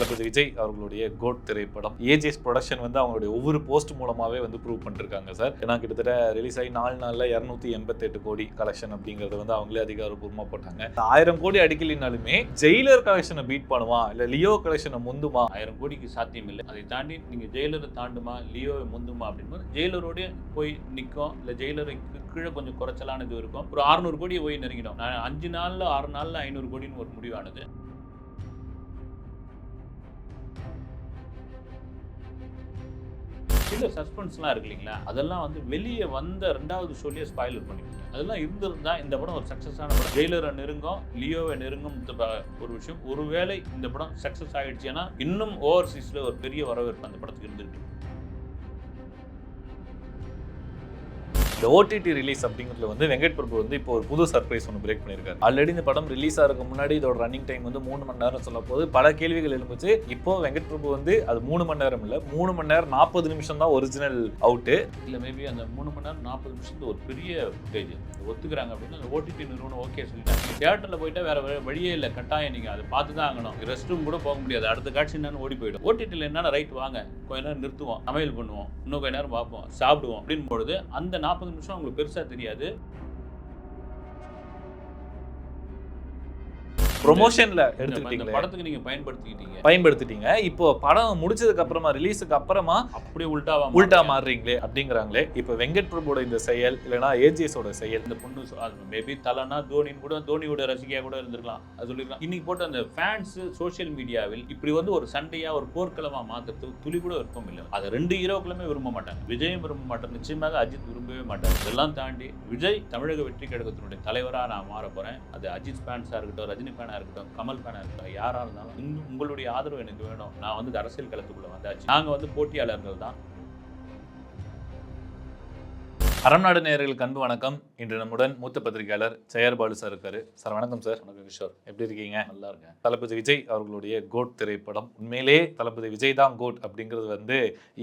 தளபதி விஜய் அவர்களுடைய கோட் திரைப்படம். AGS production வந்து அவங்களுடைய ஒவ்வொரு போஸ்ட் மூலமாகவே வந்து ப்ரூவ் பண்ணிருக்காங்க சார் ஏன்னா கிட்டத்தட்ட ரிலீஸ் ஆகி நாலு நாளில் இரநூத்தி எண்பத்தெட்டு கோடி கலெக்ஷன் அப்படிங்கிறது வந்து அவங்களே அதிகாரப்பூர்வமாக போட்டாங்க. ஆயிரம் கோடி அடிக்கலினாலுமே ஜெயிலர் கலெக்ஷனை பீட் பண்ணுமா? இல்லை லியோ கலெக்ஷனை முந்துமா? ஆயிரம் கோடிக்கு சாத்தியம் இல்லை அதை தாண்டி நீங்கள் ஜெயிலரை தாண்டுமா லியோவை முந்துமா அப்படின்போது ஜெயிலரோடய போய் நிற்கும் இல்லை ஜெயிலருக்கு கீழே கொஞ்சம் குறைச்சலானது இருக்கும். ஒரு அறுநூறு கோடியை போய் நெருங்கிடும். நான் அஞ்சு நாளில் ஆறு நாளில் ஐநூறு கோடின்னு ஒரு முடிவானது. சில சஸ்பென்ஸ்லாம் இருக்கு இல்லைங்களா? அதெல்லாம் வந்து வெளியே வந்த ரெண்டாவது ஷோலேயே ஸ்பாயிலர் பண்ணிவிட்டாங்க அதெல்லாம் இருந்திருந்தா இந்த படம் ஒரு சக்ஸஸான படம். ஜெயிலரை நெருங்கும் லியோவை நெருங்கும் ஒரு விஷயம். ஒருவேளை இந்த படம் சக்ஸஸ் ஆயிடுச்சுன்னா இன்னும் ஓவர்சீஸில் ஒரு பெரிய வரவேற்பு அந்த படத்துக்கு இருந்துருக்கு. இந்த ஓடிடி ரிலீஸ் அப்படிங்கிறதுல வந்து வெங்கட் பிரபு வந்து இப்போ ஒரு புது சர்ப்ரைஸ் ஒன்று பிரேக் பண்ணியிருக்காரு ஆல்ரெடி இந்த படம் ரிலீஸ் ஆகிறதுக்கு முன்னாடி இதோட ரன்னிங் டைம் வந்து மூணு மணி நேரம் சொல்ல போது பல கேள்விகள் எழுந்துச்சு. இப்போ வெங்கட் பிரபு வந்து அது மூணு மணி நேரம் இல்லை மூணு மணி நேரம் நாற்பது நிமிஷம் தான் ஒரிஜினல் அவுட்டு இல்லை மேபி அந்த மூணு மணி நேரம் நாற்பது நிமிஷம் ஒரு பெரிய ஃபுட்டேஜ் ஒத்துக்கிறாங்க அப்படின்னு அந்த ஓடிடி நிறுவனம் ஓகே சொல்லிட்டாங்க. தியேட்டரில் போயிட்டா வேற வேற வழியே இல்லை கட்டாயம் நீங்கள் அதை பார்த்து தான் ஆகணும். ரெஸ்ட் ரூம் கூட போக முடியாது. அடுத்த காட்சி என்னன்னு ஓடி போயிடும். ஓடிடியில் என்னென்ன ரைட் வாங்க கொஞ்ச நேரம் நிறுத்துவோம் சமையல் பண்ணுவோம் இன்னும் கொஞ்ச நேரம் பார்ப்போம் சாப்பிடுவோம். அப்படின் பொழுது அந்த நாற்பது நிமிஷம் உங்களுக்கு பெருசாக தெரியாது. ப்ரொமோஷன்ல இந்த எடுத்துக்கிட்டீங்களே? படத்துக்கு நீங்கள் பயன்படுத்திக்கிட்டீங்க. பயன்படுத்திட்டீங்க. இப்போ படம் முடிச்சதுக்கு அப்புறமா ரிலீஸுக்கு அப்புறமா அப்படியே உல்டாவா உல்டா மாறுறீங்களே அப்படிங்கிறாங்களே. இப்போ வெங்கட் பிரபுவோட இந்த செயல் இல்லைன்னா ஏஜிஎஸோட செயல். இந்த பொண்ணு மேபி தலைனா தோனின்னு கூட தோனியோட ரசிகையா கூட இருந்திருக்கலாம். அது சொல்லிருக்கலாம் இன்னைக்கு போட்டு அந்த ஃபேன்ஸ் சோஷியல் மீடியாவில் இப்படி வந்து ஒரு சண்டையா ஒரு போர்க்களமா மாத்துறது துளி கூட விருப்பம் இல்லை. அது ரெண்டு ஹீரோக்களுமே விரும்ப மாட்டாங்க. விஜயும் விரும்ப மாட்டாங்க நிச்சயமாக அஜித் விரும்பவே மாட்டாங்க இதெல்லாம் தாண்டி விஜய் தமிழக வெற்றி கழகத்தினுடைய தலைவரா நான் மாற போறேன். அது அஜித் ஃபேன்ஸா இருக்கட்டும் ரஜினி ஃபேனா இருக்கட்டும் கமல் ஃபேனாக இருக்கட்டும் யாரா இருந்தாலும் உங்களுடைய ஆதரவு எனக்கு வேணும். நான் வந்து அரசியல் களத்துக்குள்ளே வந்தாச்சு. நாங்கள் வந்து போட்டியாளர்கள் தான். அறம்நாடு நேயர்களுக்கு அன்பு வணக்கம். இன்று நம்முடன் மூத்த பத்திரிகையாளர் ஜெயர் பாலு சார் இருக்காரு. சார் வணக்கம் சார். வணக்கம் கிஷோர். எப்படி இருக்கீங்க? நல்லா இருக்கேன். தளபதி விஜய் அவர்களுடைய கோட் திரைப்படம். உண்மையிலே தளபதி விஜய் தான் கோட் அப்படிங்கிறது வந்து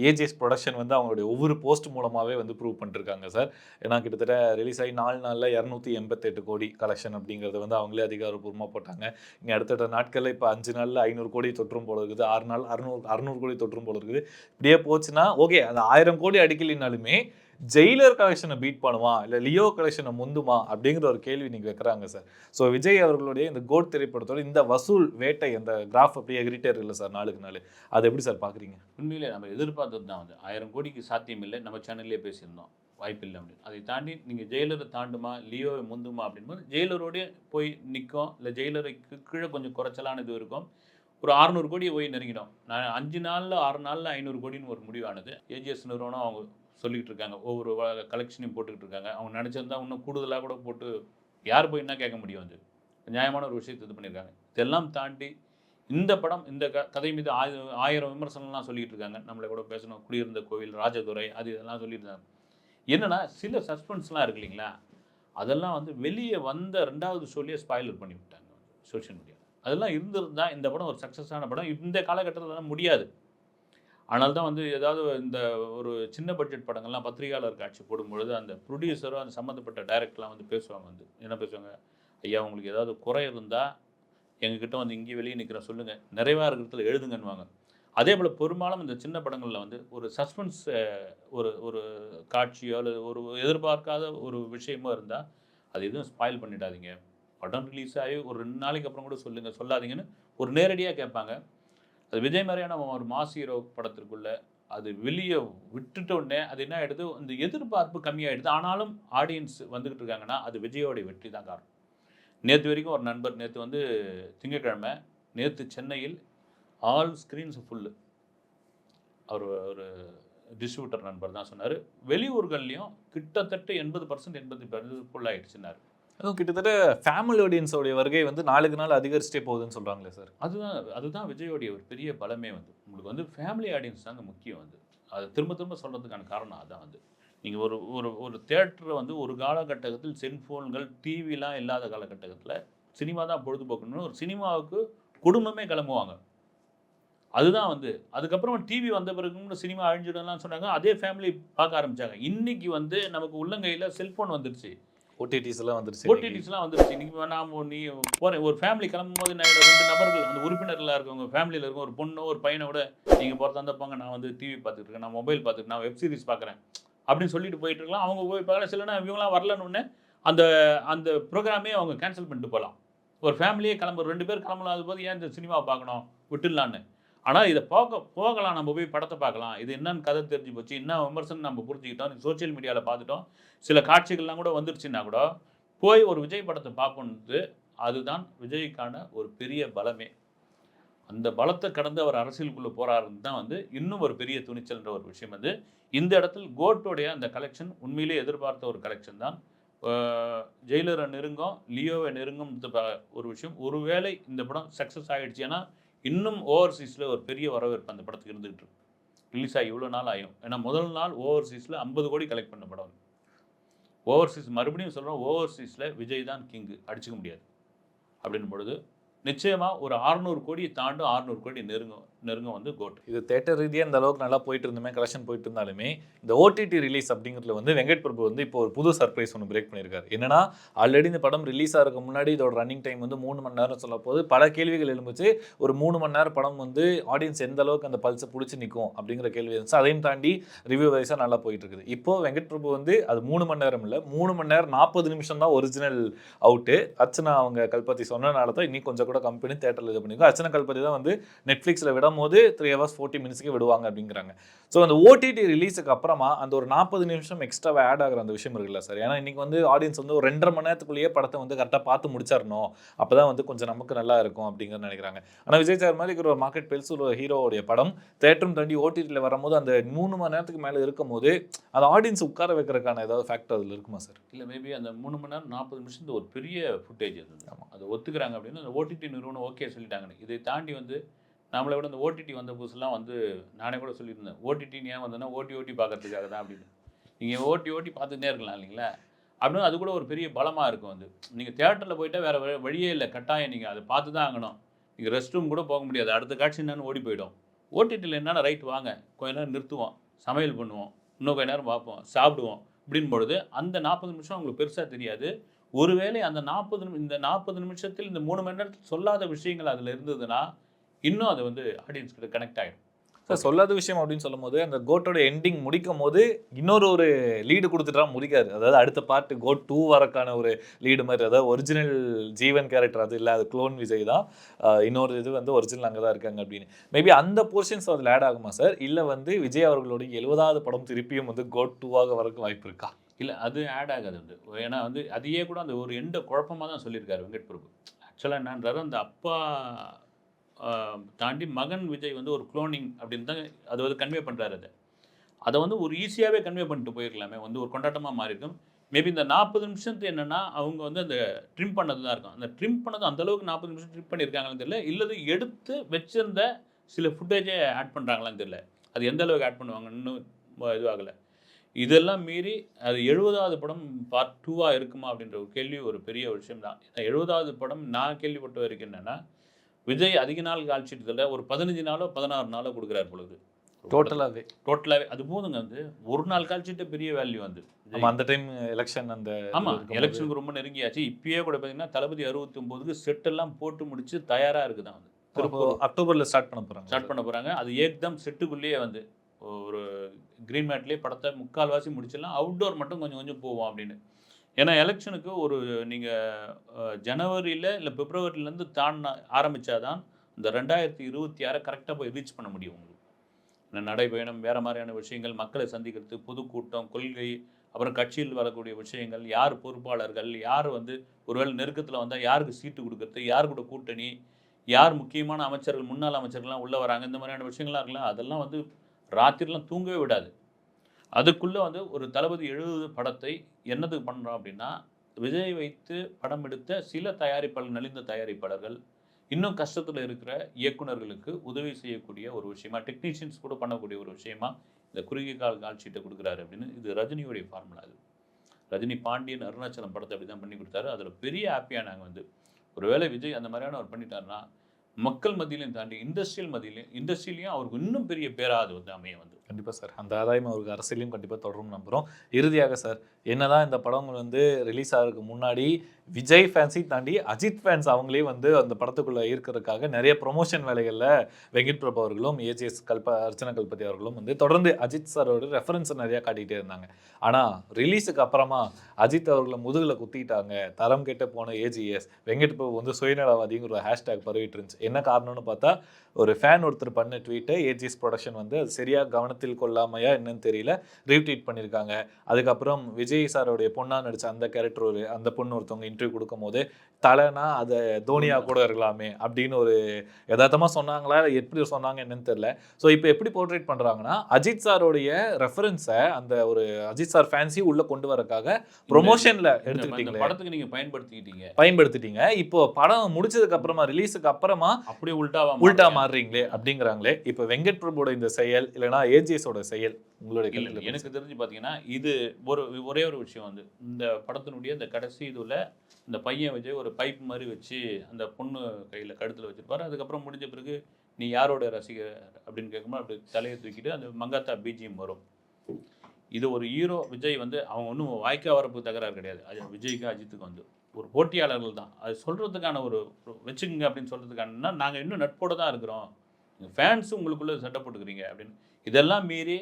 ஏஜிஎஸ் ப்ரொடக்ஷன் வந்து அவங்களுடைய ஒவ்வொரு போஸ்ட் மூலமாகவே வந்து ப்ரூவ் பண்ணிருக்காங்க சார். ஏன்னா கிட்டத்தட்ட ரிலீஸ் ஆகி நாலு நாளில் இரநூத்தி எண்பத்தெட்டு கோடி கலெக்ஷன் அப்படிங்கிறது வந்து அவங்களே அதிகாரப்பூர்வமாக போட்டாங்க. இனி அடுத்தடுத்த நாட்களில் இப்போ அஞ்சு நாளில் ஐநூறு கோடி தொற்றும் போல இருக்குது. ஆறு நாள் அறுநூறு அறுநூறு கோடி தொற்றும் போல இருக்குது. இப்படியே போச்சுன்னா ஓகே அந்த ஆயிரம் கோடி அடிக்கலினாலுமே ஜெயிலர் கலெக்ஷனை பீட் பண்ணுமா? இல்லை லியோ கலெக்ஷனை முந்துமா? அப்படிங்கிற ஒரு கேள்வி நீங்கள் வைக்கிறாங்க சார் ஸோ விஜய் அவர்களுடைய இந்த கோட் திரைப்படத்தோட இந்த வசூல் வேட்டை அந்த கிராஃப் அப்படியே எகிரிட்டே இருக்குல்ல சார் நாளுக்கு நாள்? அது எப்படி சார் பார்க்குறீங்க உண்மையிலே நம்ம எதிர்பார்த்தது தான் வந்து ஆயிரம் கோடிக்கு சாத்தியம் இல்லை. நம்ம சேனல்லே பேசியிருந்தோம். வாய்ப்பில்லை அப்படின்னு. அதை தாண்டி நீங்கள் ஜெயிலரை தாண்டுமா லியோவை முந்துமா அப்படின்போது ஜெயிலரோடய போய் நிற்கும் இல்லை ஜெயிலருக்கு கீழே கொஞ்சம் குறைச்சலான இது இருக்கும். ஒரு அறுநூறு கோடியை போய் நெருங்கிடும். நான் அஞ்சு நாளில் ஆறு நாளில் ஐநூறு கோடின்னு ஒரு முடிவானது. ஏஜிஎஸ் நிறுவனம் அவங்க சொல்லிக்கிட்டு இருக்காங்க ஒவ்வொரு கலெக்ஷனையும் போட்டுக்கிட்டு இருக்காங்க அவங்க நினச்சிருந்தா இன்னும் கூடுதலாக கூட போட்டு யார் போய் என்ன கேட்க முடியும் அது? நியாயமான ஒரு விஷயத்தை இது பண்ணியிருக்காங்க. இதெல்லாம் தாண்டி இந்த படம் இந்த க கதை மீது ஆயிரம் ஆயிரம் விமர்சனம்லாம் சொல்லிகிட்டு இருக்காங்க நம்மளை கூட பேசணும். குடியிருந்த கோவில் ராஜதுரை அது இதெல்லாம் சொல்லியிருந்தாங்க. என்னன்னா சில சஸ்பென்ஸ்லாம் இருக்கு இல்லைங்களா? அதெல்லாம் வந்து வெளியே வந்த ரெண்டாவது ஷோலேயே ஸ்பாயிலர் பண்ணி விட்டாங்க. சோஷியல் மீடியா அதெல்லாம் இருந்திருந்தால் இந்த படம் ஒரு சக்ஸஸான படம். இந்த காலகட்டத்தில் முடியாது. ஆனால் தான் வந்து ஏதாவது இந்த ஒரு சின்ன பட்ஜெட் படங்கள்லாம் பத்திரிகையாளர் காட்சி போடும்பொழுது அந்த ப்ரொடியூசரும் அந்த சம்மந்தப்பட்ட டைரக்டர்லாம் வந்து பேசுவாங்க வந்து. என்ன பேசுவாங்க? ஐயா உங்களுக்கு ஏதாவது குறை இருந்தால் எங்ககிட்ட வந்து இங்கே வெளியே நிற்கிறேன் சொல்லுங்கள் நிறைவாக இருக்கிறதுல எழுதுங்கன்னுவாங்க. அதே போல் பெரும்பாலும் இந்த சின்ன படங்களில் வந்து ஒரு சஸ்பென்ஸ் ஒரு ஒரு காட்சியோ அல்லது ஒரு எதிர்பார்க்காத ஒரு விஷயமோ இருந்தால் அது எதுவும் ஸ்பாயில் பண்ணிடாதீங்க. படம் ரிலீஸ் ஆகி ஒரு ரெண்டு நாளைக்கு அப்புறம் கூட சொல்லுங்கள் சொல்லாதீங்கன்னு ஒரு நேரடியாக கேட்பாங்க. அது விஜய் மாதிரியான ஒரு மாஸ் ஹீரோ படத்திற்குள்ள அது வெளியே விட்டுட்ட உடனே அது என்ன ஆயிடுது? அந்த எதிர்பார்ப்பு கம்மியாயிடுது. ஆனாலும் ஆடியன்ஸ் வந்துகிட்டு இருக்காங்கன்னா அது விஜயோடைய வெற்றி தான் காரணம். நேற்று வரைக்கும் ஒரு நண்பர் நேற்று வந்து திங்கக்கிழமை நேற்று சென்னையில் ஆல் ஸ்க்ரீன்ஸ் ஃபுல்லு அவர் ஒரு டிஸ்ட்ரிபியூட்டர் நண்பர் தான் சொன்னார். வெளியூர்கள்லேயும் கிட்டத்தட்ட எண்பது பர்சன்ட் எண்பது ஃபுல் ஃபுல்லாகிடுச்சுன்னாரு அதுவும் கிட்டத்தட்ட ஃபேமிலி ஆடியன்ஸோடைய வருகை வந்து நாளுக்கு நாள் அதிகரிச்சுட்டே போகுதுன்னு சொல்கிறாங்களே சார். அதுதான் அதுதான் விஜயோடைய ஒரு பெரிய பலமே வந்து. உங்களுக்கு வந்து ஃபேமிலி ஆடியன்ஸ் தாங்க முக்கியம் வந்து. அது திரும்ப திரும்ப சொல்கிறதுக்கான காரணம் அதான் வந்து. நீங்கள் ஒரு ஒரு ஒரு தேட்டரை வந்து ஒரு காலகட்டத்தில் செல்ஃபோன்கள் டிவிலாம் இல்லாத காலகட்டத்தில் சினிமா தான் பொழுதுபோக்கணும்னு ஒரு சினிமாவுக்கு குடும்பமே கிளம்புவாங்க. அதுதான் வந்து. அதுக்கப்புறம் டிவி வந்த பிறகு சினிமா அழிஞ்சிடலாம் சொன்னாங்க. அதே ஃபேமிலி பார்க்க ஆரம்பிச்சாங்க. இன்னைக்கு வந்து நமக்கு உள்ளங்கையில் செல்ஃபோன் வந்துருச்சு. ஓடிடிஸ்லாம் வந்துருச்சு ஓடிடிஸ்லாம் வந்துருச்சு. இன்னைக்கு நான் நீ போகிறேன் ஒரு ஃபேமிலி கிளம்பும் போது நான் ரெண்டு நபர்கள் அந்த உறுப்பினர்களாக இருக்கவங்க ஃபேமிலியில் இருக்க ஒரு பொண்ணோ ஒரு பையனை விட நீங்கள் போகிறதா இருந்தால் போங்க நான் வந்து டிவி பார்த்துட்டு இருக்கேன். நான் மொபைல் பார்த்துட்டு நான் வெப் சீரிஸ் பார்க்குறேன். அப்படின்னு சொல்லிட்டு போயிட்டு இருக்கலாம். அவங்க போய் பார்க்கல. சிலனா இவங்களாம் வரலன்னு அந்த அந்த ப்ரோக்ராமே அவங்க கேன்சல் பண்ணிட்டு போகலாம். ஒரு ஃபேமிலியே கிளம்புற ரெண்டு பேர் கிளம்பலாம் அது போது ஏன் இந்த சினிமா பார்க்கணும்? விட்டுடலான்னு. ஆனால் இதை போக போகலாம். நம்ம போய் படத்தை பார்க்கலாம். இது என்னன்னு கதை தெரிஞ்சு போச்சு. என்ன விமர்சனம் நம்ம புரிஞ்சுக்கிட்டோம். சோஷியல் மீடியாவில் பார்த்துட்டோம். சில காட்சிகள்லாம் கூட வந்துருச்சுன்னா கூட போய் ஒரு விஜய் படத்தை பார்ப்போன்றது அதுதான் விஜய்க்கான ஒரு பெரிய பலமே. அந்த பலத்தை கடந்து அவர் அரசியலுக்குள்ளே போகிறாருன்னு தான் வந்து இன்னும் ஒரு பெரிய துணிச்சல்ன்ற ஒரு விஷயம் வந்து இந்த இடத்துல கோட்டோடைய அந்த கலெக்ஷன் உண்மையிலே எதிர்பார்த்த ஒரு கலெக்ஷன் தான். ஜெயிலரை நெருங்கும் லியோவை நெருங்கும் ஒரு விஷயம். ஒருவேளை இந்த படம் சக்ஸஸ் ஆகிடுச்சு ஏன்னா இன்னும் ஓவர்சீஸில் ஒரு பெரிய வரவேற்பு அந்த படத்துக்கு இருந்துகிட்டு இருக்கு. ரிலீஸ் ஆகி இவ்வளோ நாள் ஆகும் ஏன்னா முதல் நாள் ஓவர்சீஸில் ஐம்பது கோடி கலெக்ட் பண்ண படம் ஓவர்சீஸ் மறுபடியும் சொல்கிறோம் ஓவர்சீஸில் விஜய் தான் கிங்கு அடிச்சுக்க முடியாது. அப்படின்னும் பொழுது நிச்சயமாக ஒரு 600 கோடியை தாண்டும் 600 கோடி நெருங்கும். நெருங்க வந்து கோட் இது தேட்டர் ரீதியாக இந்த அளவுக்கு நல்லா போயிட்டு இருந்தமே கலெக்ஷன் போயிட்டு இருந்தாலுமே இந்த ஓடிடி ரிலீஸ் அப்படிங்கிறதுல வந்து வெங்கட் பிரபு வந்து இப்போ ஒரு புது சர்ப்ரைஸ் ஒன்று பிரேக் பண்ணியிருக்காரு. என்னன்னா ஆல்ரெடி இந்த படம் ரிலீஸ் ஆகிறதுக்கு முன்னாடி இதோட ரன்னிங் டைம் வந்து மூணு மணி நேரம் சொல்ல போது பல கேள்விகள் எழும்புச்சு. ஒரு மூணு மணி நேரம் படம் வந்து ஆடியன்ஸ் எந்த அளவுக்கு அந்த பல்ஸை பிடிச்சி நிற்கும் அப்படிங்கிற கேள்வி இருந்துச்சு. அதையும் தாண்டி ரிவ்யூ வைஸாக நல்லா போயிட்டு இருக்குது இப்போ வெங்கட் பிரபு வந்து அது மூணு மணி நேரம் இல்லை மூணு மணி நேரம் நாற்பது நிமிஷம் தான் ஒரிஜினல் அவுட்டு அர்ச்சனா அவங்க கல்பத்தி சொன்னனால தான் இன்னும் கொஞ்சம் கூட கம்பெனி தேட்டரில் இது பண்ணிருக்கோம் அர்ச்சனா கல்பத்தி தான் வந்து நெட்ஃப்ளிக்ஸில் விட போது த்ரீ ஹவர்ஸ் ஃபோர்ட்டி மினிட்ஸ்க்கு விடுவாங்க அப்படிங்கிறாங்க. ஸோ அந்த ஓடிடி ரிலீஸுக்கு அப்புறமா அந்த ஒரு நாற்பது நிமிஷம் எக்ஸ்ட்ராவாக ஆட் ஆகிற அந்த விஷயம் இருக்குல்ல சார் ஏன்னா இன்னைக்கு வந்து ஆடியன்ஸ் வந்து ஒரு ரெண்டரை மணி நேரத்துக்குள்ளேயே படத்தை வந்து கரெக்டாக பார்த்து முடிச்சிடணும் அப்போ தான் வந்து கொஞ்சம் நமக்கு நல்லா இருக்கும் அப்படிங்கிறது நினைக்கிறாங்க. ஆனால் விஜய் சார் மாதிரி இருக்கிற ஒரு மார்க்கெட் பெல்ஸ் ஒரு ஹீரோவுடைய படம் தேட்டரும் தாண்டி ஓடிடியில் வரும்போது அந்த மூணு மணி நேரத்துக்கு மேலே இருக்கும் போது அந்த ஆடியன்ஸ் உட்கார வைக்கிறதுக்கான ஏதாவது ஃபேக்டர் அதில் இருக்குமா சார் இல்லை மேபி அந்த மூணு மணி நேரம் நாற்பது நிமிஷத்து ஒரு பெரிய ஃபுட்டேஜ் ஆமா. அதை ஒத்துக்கிறாங்க அப்படின்னு அந்த ஓடிடி நிறுவனம் ஓகே சொல்லிட்டாங்கன்னு. இதை தாண்டி வந்து நம்மளை விட இந்த ஓடிடி வந்த புதுசுலாம் வந்து நானே கூட சொல்லியிருந்தேன். ஓடிடின்னு ஏன் வந்தேன்னா ஓட்டி ஓட்டி பார்க்கறதுக்காக தான் அப்படின்னு. நீங்கள் ஓட்டி ஓட்டி பார்த்துட்டே இருக்கலாம் இல்லைங்களா? அப்படின்னு அது கூட ஒரு பெரிய பலமாக இருக்கும் வந்து நீங்கள் தேட்டரில் போயிட்டால் வேறு வழியே இல்லை. கட்டாயம் நீங்கள் அதை பார்த்து தான் ஆகணும். நீங்கள் ரெஸ்ட் ரூம் கூட போக முடியாது. அடுத்த காட்சி என்னன்னு ஓடி போயிடும். ஓடிடியில் என்னென்ன ரைட் வாங்க. கொஞ்ச நேரம் நிறுத்துவோம். சமையல் பண்ணுவோம். இன்னும் கொஞ்ச நேரம் பார்ப்போம். சாப்பிடுவோம். அப்படின்னு பொழுது அந்த நாற்பது நிமிஷம் உங்களுக்கு பெருசாக தெரியாது. ஒருவேளை அந்த நாற்பது இந்த நாற்பது நிமிஷத்தில் இந்த மூணு மணி நேரத்தில் சொல்லாத விஷயங்கள் அதில் இருந்ததுன்னா இன்னும் அது வந்து ஆடியன்ஸ் கிட்ட கனெக்ட் ஆகிடும் சார் சொல்லாத விஷயம் அப்படின்னு சொல்லும்போது அந்த கோட்டோட எண்டிங் முடிக்கும் போது இன்னொரு ஒரு லீடு கொடுத்துட்டா முடிக்காது. அதாவது அடுத்த பார்ட் கோட் டூ வரக்கான ஒரு லீடு மாதிரி அதாவது ஒரிஜினல் ஜீவன் கேரக்டர் அது இல்லை அது க்ளோன் விஜய் தான். இன்னொரு இது வந்து ஒரிஜினல் அங்கே தான் இருக்காங்க அப்படின்னு. மேபி அந்த போர்ஷன்ஸ் அதில் ஆட் ஆகுமா சார் இல்லை வந்து விஜய் அவர்களுடைய எழுபதாவது படம் திருப்பியும் வந்து கோட் டூவாக வரக்கு வாய்ப்பு இருக்கா? இல்லை அது ஆட் ஆகாது வந்து. ஏன்னா வந்து அதையே கூட அந்த ஒரு எண்ட குழப்பமாக தான் சொல்லியிருக்காரு வெங்கட் பிரபு ஆக்சுவலாக என்னன்றாரு அந்த அப்பா தாண்டி மகன் விஜய் வந்து ஒரு குளோனிங் அப்படின்னு தான் அது வந்து கன்வே பண்ணுறாரு அதை. அதை வந்து ஒரு ஈஸியாகவே கன்வே பண்ணிட்டு போயிருக்கலாமே. வந்து ஒரு கொண்டாட்டமாக மாறி இருக்கும் மேபி இந்த நாற்பது நிமிஷத்து என்னென்னா அவங்க வந்து அந்த ட்ரிம் பண்ணது தான் இருக்கும். அந்த ட்ரிம் பண்ணது அந்தளவுக்கு நாற்பது நிமிஷம் ட்ரிம் பண்ணியிருக்காங்களான்னு தெரியல. இல்லது எடுத்து வச்சிருந்த சில ஃபுட்டேஜே ஆட் பண்ணுறாங்களான்னு தெரியல. அது எந்த அளவுக்கு ஆட் பண்ணுவாங்க இன்னும் இதுவாகலை. இதெல்லாம் மீறி அது எழுபதாவது படம் பார்ட் டூவாக இருக்குமா அப்படின்ற ஒரு கேள்வி ஒரு பெரிய விஷயம் தான் எழுபதாவது படம் நான் கேள்விப்பட்ட வரைக்கும் என்னென்னா விஜய் அதிக நாள் கால்ஷீட்டத்தில் ஒரு பதினஞ்சு நாளோ பதினாறு நாளோ கொடுக்குறாரு பொழுது. டோட்டலாகவே டோட்டலாகவே அது போதுங்க வந்து ஒரு நாள் கால்ஷீட்டே பெரிய வேல்யூ வந்து. நம்ம அந்த டைம் எலெக்ஷன் அந்த ஆமா இது இருக்கும்போது- எலெக்ஷனுக்கு ரொம்ப நெருங்கியாச்சு. இப்பயே கூட பார்த்தீங்கன்னா தளபதி அறுபத்தி ஒம்போதுக்கு செட்டெல்லாம் போட்டு முடிச்சு தயாரா இருக்குதான் வந்து. திருப்பூர். அக்டோபர்ல ஸ்டார்ட் பண்ண போறாங்க. ஸ்டார்ட் பண்ண போறாங்க. அது ஏக்தம் செட்டுக்குள்ளேயே வந்து ஒரு க்ரீன் மேட்லேயே படத்தை முக்கால்வாசி முடிச்சிடலாம். அவுட்டோர் மட்டும் கொஞ்சம் கொஞ்சம் போவோம் அப்படின்னு. ஏன்னா எலெக்ஷனுக்கு ஒரு நீங்கள் ஜனவரியில் இல்லை பிப்ரவரியிலேருந்து தான் ஆரம்பித்தாதான் இந்த ரெண்டாயிரத்தி இருபத்தி ஆறை கரெக்டாக போய் ரீச் பண்ண முடியும் உங்களுக்கு. நடைபயணம் வேறு மாதிரியான விஷயங்கள் மக்களை சந்திக்கிறது பொதுக்கூட்டம் கொள்கை அப்புறம் கட்சியில் வரக்கூடிய விஷயங்கள் யார் பொறுப்பாளர்கள் யார் வந்து ஒருவேளை நெருக்கத்தில் வந்தால் யாருக்கு சீட்டு கொடுக்கறது யார் கூட கூட்டணி யார் முக்கியமான அமைச்சர்கள் முன்னாள் அமைச்சர்கள்லாம் உள்ளே வராங்க இந்த மாதிரியான விஷயங்கள்லாம் இருக்கலாம் அதெல்லாம் வந்து ராத்திரிலாம் தூங்கவே விடாது. அதுக்குள்ளே வந்து ஒரு தளபதி எழுபது படத்தை என்னதுக்கு பண்ணுறோம் அப்படின்னா விஜய் வைத்து படம் எடுத்த சில தயாரிப்பாளர் நலிந்த தயாரிப்பாளர்கள் இன்னும் கஷ்டத்தில் இருக்கிற இயக்குனர்களுக்கு உதவி செய்யக்கூடிய ஒரு விஷயமா டெக்னீஷியன்ஸ் கூட பண்ணக்கூடிய ஒரு விஷயமா இந்த குறுகிய கால் கால்ஷீட்டை கொடுக்குறாரு அப்படின்னு இது ரஜினியோடைய ஃபார்முலா அது ரஜினி பாண்டியன் அருணாச்சலம் படத்தை அப்படி தான் பண்ணி கொடுத்தாரு. அதில் பெரிய ஹாப்பியாக நாங்கள் வந்து ஒருவேளை விஜய் அந்த மாதிரியான அவர் பண்ணிட்டாருன்னா மக்கள் மத்தியிலையும் தாண்டி இண்டஸ்ட்ரியல் மத்தியிலையும் இண்டஸ்ட்ரியிலையும் அவருக்கு இன்னும் பெரிய பேரா அது வந்து அமைய வந்து. கண்டிப்பாக சார். அந்த ஆதாயம் அவருக்கு அரசியலையும் கண்டிப்பாக தொடரும் நம்புகிறோம் இறுதியாக சார் என்னதான் இந்த படம் வந்து ரிலீஸ் ஆகிறதுக்கு முன்னாடி விஜய் ஃபேன்ஸை தாண்டி அஜித் ஃபேன்ஸ் அவங்களே வந்து அந்த படத்துக்குள்ளே இருக்கிறதுக்காக நிறைய ப்ரொமோஷன் வேலைகளில் வெங்கட் பிரபு அவர்களும் ஏஜிஎஸ் கல்ப அர்ச்சனா கல்பதி அவர்களும் வந்து தொடர்ந்து அஜித் சாரோட ரெஃபரன்ஸ் நிறையா காட்டிகிட்டே இருந்தாங்க. ஆனால் ரிலீஸுக்கு அப்புறமா அஜித் அவர்களை முதுகில் குத்திட்டாங்க. தரம் கெட்ட போன ஏஜிஎஸ் வெங்கட் பிரபு வந்து சுயநலவாதிங்கிற ஒரு ஹேஷ்டேக் பரவிட்டு இருந்துச்சு. என்ன காரணம்னு பார்த்தா ஒரு ஃபேன் ஒருத்தர் பண்ண ட்வீட்டை ஏஜிஎஸ் ப்ரொடக்ஷன் வந்து அது சரியாக கவனத்தில் கொள்ளாமையா என்னன்னு தெரியல. ரீட்வீட் பண்ணியிருக்காங்க அதுக்கப்புறம் விஜய் சாரோடைய பொண்ணா நடித்த அந்த கேரக்டர் ஒரு அந்த பொண்ணு ஒருத்தவங்க இன்டர்வியூ கொடுக்கும் போது தலைனா அதை தோனியா கூட இருக்கலாமே அப்படின்னு ஒரு யதார்த்தமா சொன்னாங்களா? இல்ல எப்படி சொன்னாங்க என்னன்னு தெரியல. ஸோ இப்போ எப்படி போர்ட்ரேட் பண்றாங்கன்னா அஜித் சாரோடைய ரெஃபரன்ஸை அந்த ஒரு அஜித் சார் ஃபேன்சி உள்ள கொண்டு வரக்காக ப்ரொமோஷன்ல எடுத்துக்கிட்டீங்களே? படத்துக்கு நீங்க பயன்படுத்திக்கிட்டீங்க. பயன்படுத்திட்டீங்க. இப்போ படம் முடிச்சதுக்கு அப்புறமா ரிலீஸுக்கு அப்புறமா அப்படியே உல்டாவா உல்டா மாறுறீங்க. மாறுறீங்களே அப்படிங்கிறாங்களே. இப்போ வெங்கட் பிரபுவோட இந்த செயல் இல்லைன்னா ஏஜிஎஸோட செயல் உங்களுடைய எனக்கு தெரிஞ்சு பார்த்தீங்கன்னா இது ஒரு ஒரே ஒரு விஷயம் வந்து. இந்த படத்தினுடைய இந்த கடைசி இதுல இந்த பையன் விஜய் ஒரு ஒரு பைப் மாதிரி வச்சு அந்த பொண்ணு கையில் கழுத்தில் வச்சுருப்பார். அதுக்கப்புறம் முடிஞ்ச பிறகு நீ யாரோட ரசிகர்? அப்படின்னு கேட்கும்போது அப்படி தலையை தூக்கிட்டு அந்த மங்காத்தா பிஜிஎம் வரும். இது ஒரு ஹீரோ விஜய் வந்து அவங்க ஒன்றும் வாய்க்கா வரப்பு தகராறு கிடையாது. அது விஜய்க்கு அஜித்துக்கு வந்து. ஒரு போட்டியாளர்கள் தான். அது சொல்கிறதுக்கான ஒரு வச்சுக்கோங்க அப்படின்னு சொல்கிறதுக்கான நாங்கள் இன்னும் நட்போட தான் இருக்கிறோம். ஃபேன்ஸ் உங்களுக்குள்ளே சண்டை போட்டுக்கிறீங்க. அப்படின்னு. இதெல்லாம் மீறி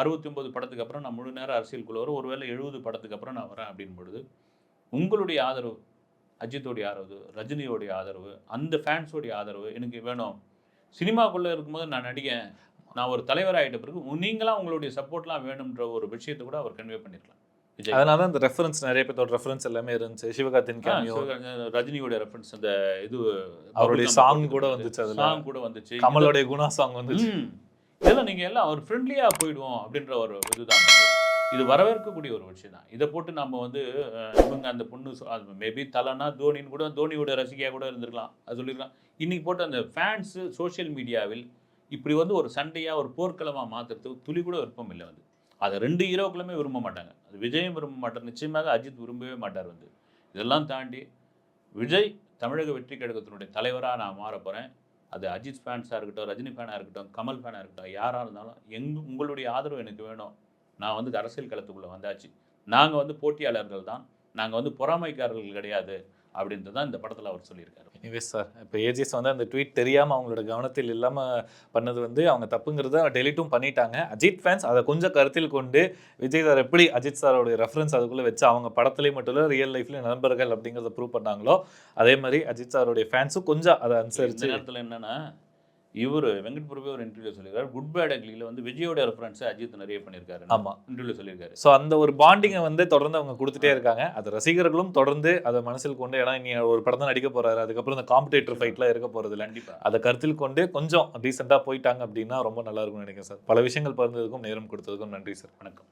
அறுபத்தி ஒம்பது படத்துக்கு அப்புறம் நான் முழு நேரம் அரசியலுக்குள்ள வரும் ஒருவேளை எழுபது படத்துக்கு அப்புறம் நான் வரேன் அப்படின் பொழுது உங்களுடைய ஆதரவு அஜித்தோடைய ஆதரவு ரஜினியோடைய ஆதரவு அந்த ஃபேன்ஸோடைய ஆதரவு எனக்கு வேணும். சினிமாக்குள்ளே இருக்கும்போது நான் நடிகன் நான் ஒரு தலைவர் ஆகிட்ட பிறகு நீங்களாம் உங்களுடைய சப்போர்ட்லாம் வேணுன்ற ஒரு விஷயத்தை கூட அவர் கன்வே பண்ணிருக்கலாம். அதனால தான் இந்த ரெஃபரன்ஸ் நிறைய பேர்த்தோட ரெஃபரன்ஸ் எல்லாமே இருந்துச்சு. சிவகார்த்தின் கேமியோ ரஜினியோட ரெஃபரன்ஸ் அந்த இது அவருடைய song கூட வந்துச்சு அதுல. சாங் கூட வந்துச்சு. கமலோடைய குணா சாங் வந்துச்சு. இதெல்லாம் நீங்க எல்லாம் ஒரு ஃப்ரெண்ட்லியா போயிடுவோம் அப்படின்ற ஒரு இதுதான். இது. வரவேற்கக்கூடிய ஒரு விஷயம் தான். இதை போட்டு நம்ம வந்து இவங்க அந்த பொண்ணு மேபி தலைனா தோனின்னு கூட தோனியோட ரசிகையாக கூட இருந்திருக்கலாம். அது சொல்லியிருக்கலாம். இன்றைக்கி போட்டு அந்த ஃபேன்ஸு சோஷியல் மீடியாவில் இப்படி வந்து ஒரு சண்டையாக ஒரு போர்க்களமாக மாற்றுறதுக்கு துளி கூட விருப்பம் இல்லை வந்து. அதை ரெண்டு ஹீரோக்களுமே விரும்ப மாட்டாங்க. அது விஜயும் விரும்ப மாட்டார். நிச்சயமாக அஜித் விரும்பவே மாட்டார் வந்து. இதெல்லாம் தாண்டி விஜய் தமிழக வெற்றி கழகத்தினுடைய தலைவராக நான் மாற போகிறேன் அது அஜித் ஃபேன்ஸாக இருக்கட்டும் ரஜினி ஃபேனாக இருக்கட்டும் கமல் ஃபேனாக இருக்கட்டும் யாராக இருந்தாலும் எங் உங்களுடைய ஆதரவு எனக்கு வேணும். நான் வந்து அரசியல் களத்துக்குள்ளே வந்தாச்சு. நாங்கள் வந்து போட்டியாளர்கள் தான். நாங்கள் வந்து பொறாமைக்காரர்கள் கிடையாது அப்படின்றது தான் இந்த படத்தில் அவர் சொல்லியிருக்காரு. எனிவேஸ் சார் இப்போ ஏஜிஎஸ் வந்து அந்த ட்வீட் தெரியாம அவங்களோட கவனத்தில் இல்லாம பண்ணது வந்து அவங்க தப்புங்கிறத டெலிட்டும் பண்ணிட்டாங்க. அஜித் ஃபேன்ஸ் அதை கொஞ்சம் கருத்தில் கொண்டு விஜய் சார் எப்படி அஜித் சாரோட ரெஃபரன்ஸ் அதுக்குள்ள வச்சு அவங்க படத்துலேயும் மட்டும் இல்லை ரியல் லைஃப்ல நண்பர்கள் அப்படிங்கிறத ப்ரூவ் பண்ணாங்களோ அதே மாதிரி அஜித் சாரோடைய ஃபேன்ஸும் கொஞ்சம் அதை அனுசரிச்சு நேரத்தில் என்னன்னா இவர் வெங்கட் பிரபு ஒரு இன்டர்வியூ சொல்லியிருக்காரு. குட் பேட் அக்லியில் வந்து விஜயோட ரெஃபரன்ஸை அஜித் நிறைய பண்ணியிருக்காரு. ஆமா. இன்டர்வியூ சொல்லியிருக்காரு. ஸோ அந்த ஒரு பாண்டிங்கை வந்து தொடர்ந்து அவங்க கொடுத்துட்டே இருக்காங்க. அது ரசிகர்களும் தொடர்ந்து அதை மனசில் கொண்டு ஏன்னா நீ ஒரு படம் தான் நடிக்க போறாரு. அதுக்கப்புறம் இந்த காம்படேட்டர் ஃபைட்லாம் இருக்க போறது கண்டிப்பாக அதை கருத்தில் கொண்டு கொஞ்சம் டீசெண்டாக போயிட்டாங்க அப்படின்னா ரொம்ப நல்லா இருக்கும்னு நினைக்கிறேன் சார் பல விஷயங்கள் பகிர்ந்ததுக்கும் நேரம் கொடுத்ததுக்கும் நன்றி சார் வணக்கம்.